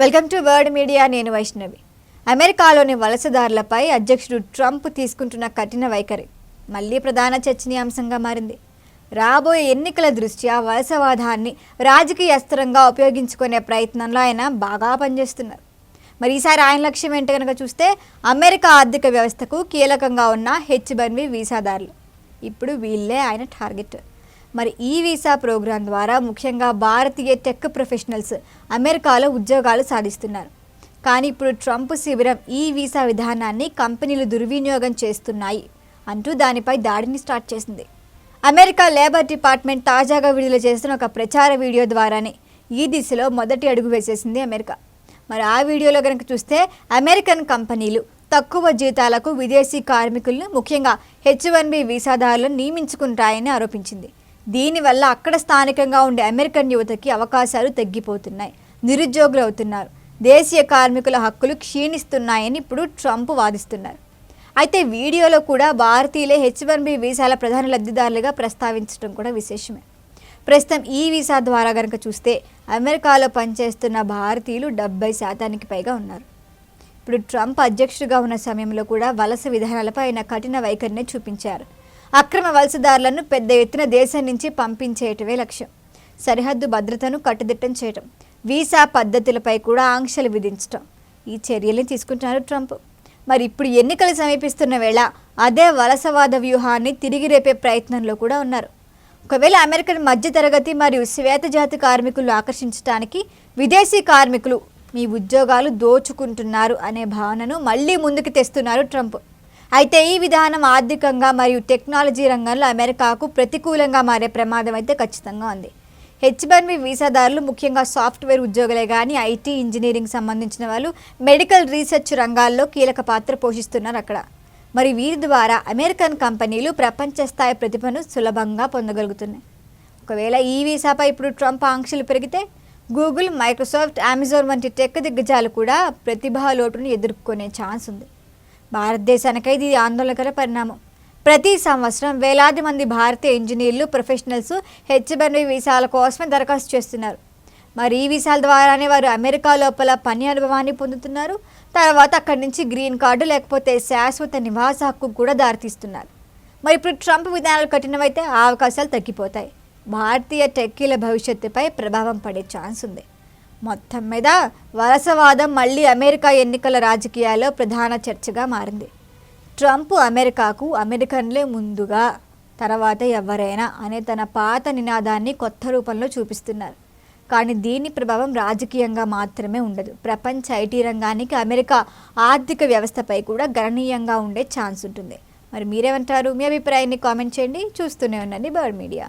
Welcome to word media నేను వైష్ణవి. అమెరికాలోని వలసదారులపై అధ్యక్షుడు ట్రంప్ తీసుకుంటున్న కఠిన వైఖరి మళ్ళీ ప్రధాన చర్చనీయాంశంగా మారింది. రాబోయే ఎన్నికల దృష్ట్యా వలసవాదాన్ని రాజకీయ అస్త్రంగా ఉపయోగించుకునే ప్రయత్నంలో ఆయన బాగా పనిచేస్తున్నారు. మరి ఈసారి ఆయన లక్ష్యం ఏంటి కనుక చూస్తే అమెరికా ఆర్థిక వ్యవస్థకు కీలకంగా ఉన్న హెచ్ బన్వి వీసాదారులు. ఇప్పుడు వీళ్ళే ఆయన టార్గెట్. మరి ఈ వీసా ప్రోగ్రాం ద్వారా ముఖ్యంగా భారతీయ టెక్ ప్రొఫెషనల్స్ అమెరికాలో ఉద్యోగాలు సాధిస్తున్నారు. కానీ ఇప్పుడు ట్రంప్ శిబిరం ఈ వీసా విధానాన్ని కంపెనీలు దుర్వినియోగం చేస్తున్నాయి అంటూ దానిపై దాడిని స్టార్ట్ చేసింది. అమెరికా లేబర్ డిపార్ట్మెంట్ తాజాగా విడుదల చేసిన ఒక ప్రచార వీడియో ద్వారానే ఈ దిశలో మొదటి అడుగు వేసేసింది అమెరికా. మరి ఆ వీడియోలో కనుక చూస్తే అమెరికన్ కంపెనీలు తక్కువ జీతాలకు విదేశీ కార్మికులను ముఖ్యంగా హెచ్ వన్ బి వీసాదారులను నియమించుకుంటాయని ఆరోపించింది. దీనివల్ల అక్కడ స్థానికంగా ఉండే అమెరికన్ యువతకి అవకాశాలు తగ్గిపోతున్నాయి. నిరుద్యోగులు అవుతున్నారు. దేశీయ కార్మికుల హక్కులు క్షీణిస్తున్నాయని ఇప్పుడు ట్రంప్ వాదిస్తున్నారు. అయితే వీడియోలో కూడా భారతీయులే హెచ్ వన్ బి వీసాల ప్రధాన లబ్ధిదారులుగా ప్రస్తావించడం కూడా విశేషమే. ప్రస్తుతం ఈ వీసా ద్వారా కనుక చూస్తే అమెరికాలో పనిచేస్తున్న భారతీయులు డెబ్బై శాతానికి పైగా ఉన్నారు. ఇప్పుడు ట్రంప్ అధ్యక్షుడిగా ఉన్న సమయంలో కూడా వలస విధానాలపై ఆయన కఠిన వైఖరిని చూపించారు. అక్రమ వలసదారులను పెద్ద ఎత్తున దేశం నుంచి పంపించేయటమే లక్ష్యం. సరిహద్దు భద్రతను కట్టుదిట్టం చేయటం వీసా పద్ధతులపై కూడా ఆంక్షలు విధించటం ఈ చర్యల్ని తీసుకుంటున్నారు ట్రంప్. మరి ఇప్పుడు ఎన్నికలు సమీపిస్తున్న వేళ అదే వలసవాద వ్యూహాన్ని తిరిగి రేపే ప్రయత్నంలో కూడా ఉన్నారు. ఒకవేళ అమెరికన్ మధ్యతరగతి మరియు శ్వేతజాతి కార్మికులను ఆకర్షించడానికి విదేశీ కార్మికులు మీ ఉద్యోగాలు దోచుకుంటున్నారు అనే భావనను మళ్ళీ ముందుకు తెస్తున్నారు ట్రంప్. అయితే ఈ విధానం ఆర్థికంగా మరియు టెక్నాలజీ రంగంలో అమెరికాకు ప్రతికూలంగా మారే ప్రమాదం అయితే ఖచ్చితంగా ఉంది. హెచ్ వన్ వీసాదారులు ముఖ్యంగా సాఫ్ట్వేర్ ఉద్యోగులే కానీ ఐటీ ఇంజనీరింగ్ సంబంధించిన వాళ్ళు మెడికల్ రీసెర్చ్ రంగాల్లో కీలక పాత్ర పోషిస్తున్నారు అక్కడ. మరి వీరి ద్వారా అమెరికన్ కంపెనీలు ప్రపంచ స్థాయి ప్రతిభను సులభంగా పొందగలుగుతున్నాయి. ఒకవేళ ఈ వీసాపై ఇప్పుడు ట్రంప్ ఆంక్షలు పెరిగితే గూగుల్ మైక్రోసాఫ్ట్ అమెజాన్ వంటి టెక్ దిగ్గజాలు కూడా ప్రతిభా లోటును ఎదుర్కొనే ఛాన్స్ ఉంది. భారతదేశానికై ఇది ఆందోళనకర పరిణామం. ప్రతి సంవత్సరం వేలాది మంది భారతీయ ఇంజనీర్లు ప్రొఫెషనల్స్ హెచ్బన్వి వీసాల కోసమే దరఖాస్తు చేస్తున్నారు. మరి ఈ వీసాల ద్వారానే వారు అమెరికా లోపల పని అనుభవాన్ని పొందుతున్నారు. తర్వాత అక్కడి నుంచి గ్రీన్ కార్డు లేకపోతే శాశ్వత నివాస హక్కు కూడా దారితీస్తున్నారు. మరి ఇప్పుడు ట్రంప్ విధానాలు కఠినమైతే ఆ అవకాశాలు తగ్గిపోతాయి. భారతీయ టెక్కీల భవిష్యత్తుపై ప్రభావం పడే ఛాన్స్ ఉంది. మొత్తం మీద వలసవాదం మళ్ళీ అమెరికా ఎన్నికల రాజకీయాల్లో ప్రధాన చర్చగా మారింది. ట్రంప్ అమెరికాకు అమెరికన్లే ముందుగా తర్వాత ఎవరైనా అనే తన పాత నినాదాన్ని కొత్త రూపంలో చూపిస్తున్నారు. కానీ దీని ప్రభావం రాజకీయంగా మాత్రమే ఉండదు. ప్రపంచ ఐటీ రంగానికి అమెరికా ఆర్థిక వ్యవస్థపై కూడా గణనీయంగా ఉండే ఛాన్స్ ఉంటుంది. మరి మీరేమంటారు? మీ అభిప్రాయాన్ని కామెంట్ చేయండి. చూస్తూనే ఉండండి బర్డ్ మీడియా.